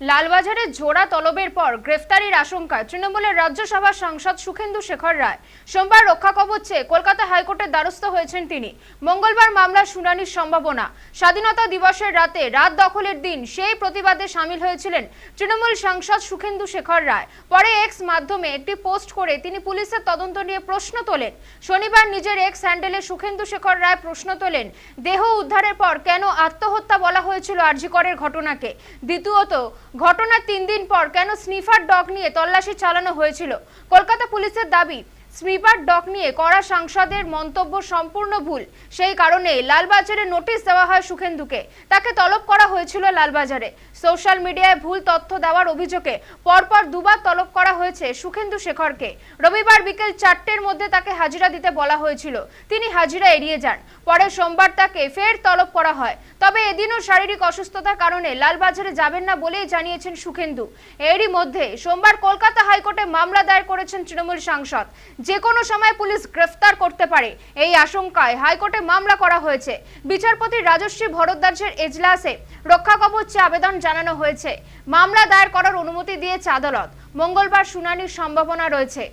লালবাজারে জোড়া তলবের পর গ্রেফতারির আশঙ্কা তৃণমূলের রাজ্যসভার সাংসদ সুখেন্দু শেখর রায়। সোমবার রক্ষা কবচে কলকাতা হাইকোর্টের দ্বারস্থ হয়েছেন তিনি। মঙ্গলবার মামলার শুনানির সম্ভাবনা। স্বাধীনতা দিবসের রাতে রাত দখলের দিন সেই প্রতিবাদে সামিল হয়েছিলেন তৃণমূল সাংসদ সুখেন্দু শেখর রায়। পরে এক্স মাধ্যমে একটি পোস্ট করে তিনি পুলিশের তদন্ত নিয়ে প্রশ্ন তোলেন। শনিবার নিজের এক্স হ্যান্ডেলে সুখেন্দু শেখর রায় প্রশ্ন তোলেন, দেহ উদ্ধারের পর কেন আত্মহত্যা বলা হয়েছিল আরজিকরের ঘটনাকে? দ্বিতীয়ত ঘটনার তিন দিন পর কেন স্নিফার ডগ নিয়ে তল্লাশি চালানো হয়েছিল? কলকাতা পুলিশের দাবি স্নিফার ডগ নিয়ে করা সাংসদের মন্তব্য সম্পূর্ণ ভুল। সেই কারণে লালবাজারে নোটিশ দেওয়া হয় সুখেন্দুকে। তাকে তলব করা হয়েছিল লালবাজারে। সোশ্যাল মিডিয়ায় ভুল তথ্য দেওয়ার অভিযোগে পরপর দুবার তলব করা হয়েছে সুখেন্দু শেখরকে। রবিবার বিকেল চারটের মধ্যে তাকে হাজিরা দিতে বলা হয়েছিল। তিনি হাজিরা এড়িয়ে যান। পরে সোমবার তাকে ফের তলব করা হয়। তবে এদিনও শারীরিক অসুস্থতার কারণে লালবাজারে যাবেন না বলেই জানিয়েছেন সুখেন্দু। এরই মধ্যে সোমবার কলকাতা হাইকোর্টে মামলা দায়ের করেছেন তৃণমূল সাংসদ। যে কোনো সময় পুলিশ গ্রেফতার করতে পারে, এই আশঙ্কায় হাইকোর্টে মামলা করা হয়েছে। বিচারপতি রাজশ্রী ভরদ্বাজের এজলাসে রক্ষা কবচে আবেদন জানানো হয়েছে। মামলা দায়ের করার অনুমতি দিয়েছে আদালত। মঙ্গলবার শুনানির সম্ভাবনা রয়েছে।